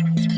Peace.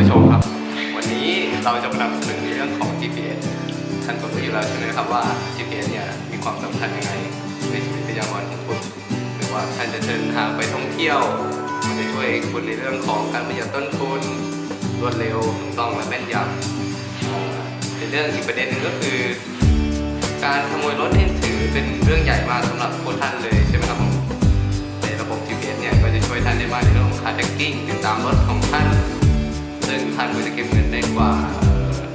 ผู้ชมครับ วันนี้เราจะมานำเสนอในเรื่องของ GPS ท่านก็รู้อยู่แล้วใช่ไหมครับว่า GPS เนี่ยมีความสำคัญยังไงในชีวิตประจำวันของคุณหรือว่าท่านจะเดินทางไปท่องเที่ยวมันจะช่วยคุณในเรื่องของการประหยัดต้นทุนรวดเร็วถูกต้องและแม่นยำในเรื่องอีกประเด็นหนึ่งก็คือ การขโมยรถเนี่ยถือเป็นเรื่องใหญ่มากสำหรับพวกท่านเลยใช่ไหมครับผมในระบบ GPS เนี่ยก็จะช่วยท่านได้มากในเรื่องของ car tracking ติดตามรถของท่าน ซึ่งท่านก็จะเก็บเงินได้กว่า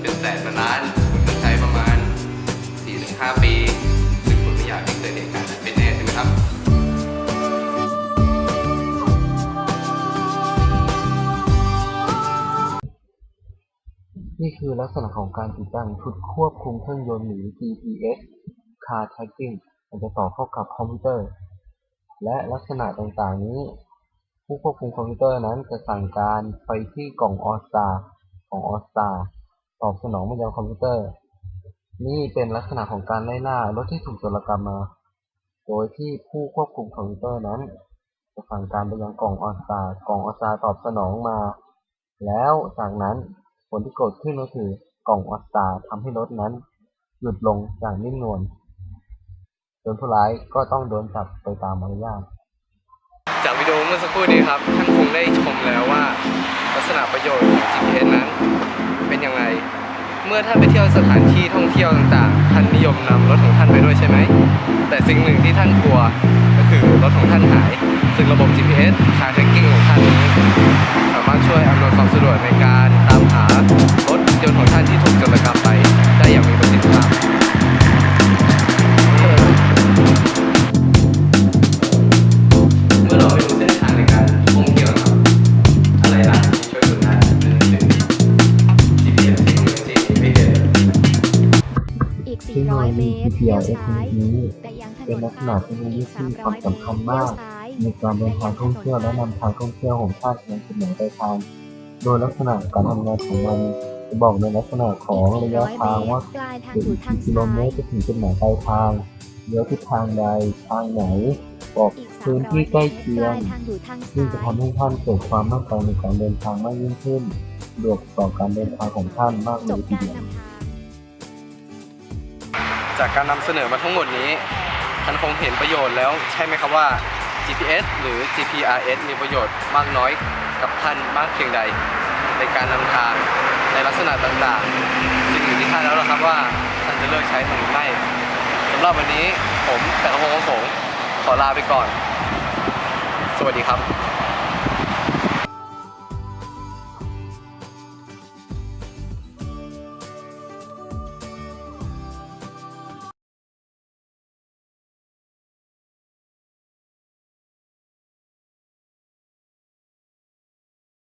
เป็นแสนล้านคุณต้องใช้ประมาณ4-5ปีซึ่งคุณไม่อยากให้เกิดเหตุการณ์นั้นเป็นแน่ใช่ไหมครับนี่คือลักษณะของการติดตั้งชุดควบคุมเครื่องยนต์หรือ GPS Car Tracking มันจะต่อเข้ากับคอมพิวเตอร์ และลักษณะต่างๆนี้ ผู้ควบคุมคอมพิวเตอร์นั้นจะสั่งการไปที่กล่อง All Star ของ All Star ตอบสนองมายังคอมพิวเตอร์ นี่เป็นลักษณะของการไล่ล่ารถที่ถูกโจรกรรมมา โดยที่ผู้ควบคุมคอมพิวเตอร์นั้น จะสั่งการไปยังกล่อง All Star กล่อง All Star ตอบสนองมา แล้วจากนั้นผลที่เกิดขึ้นก็คือกล่องออสตาทำให้รถนั้น หยุดลงอย่างนิ่มนวลจนผู้ร้ายก็ต้องโดนจับไปตามมารยาท เมื่อสักครู่นี้ครับ ท่านคงได้ชมแล้วว่า ลักษณะประโยชน์ของ GPS นั้นเป็นยังไง เมื่อท่านไปเที่ยวสถานที่ท่องเที่ยวต่างๆ ท่านนิยมนำรถของท่านไปด้วยใช่ไหม แต่สิ่งหนึ่งที่ท่านกลัวก็คือรถของท่านหาย ซึ่งระบบ GPS คา กเทคโนโล400เมยีตรเลี้ยว GPS ซ้ายนี้แต่ยังถนเป็นนลักษข้าณะวเทคโนโลยีอีกที่มีความ300สำคัญเมตรเลี้ยมาวกซ้ายในการเดินทางท่องเที่ยวและนำทางท่องเที่ยวของท่านยังจุดหมายปลายทางโดยลักษณะการทำงานของมันจะบอกในลักษณะของระยะทางว่าปลายทางถึงอยู่ทางกี่กิโลซ้าเมยตรจะถึงจุดหมายปลายทางเลี้ยวทิศทางใดทางไหนบอกอีกพื้นที่300ใกล้เมตรเคีปยลางยทางอยู่ทางซึ่งซ้าจะยทำให้ท่านเกิดความมั่นใจในการเดินทางมากยิ่งขึ้นสะดวกต่อการเดินทางของท่านมากเลจยบทีการเดียวนำทาง จากการนำเสนอมาทั้งหมดนี้ท่านคงเห็นประโยชน์แล้วใช่ไหมครับว่า GPS หรือ GPRS มีประโยชน์มากน้อยกับท่านมากเพียงใด ในการนำทางในลักษณะต่างๆซึ่งอยู่ที่ท่านแล้วล่ะครับว่าท่านจะเลือกใช้มันหรือไม่สำหรับวันนี้ผมแต่กระพงของผมขอลาไปก่อน สวัสดีครับ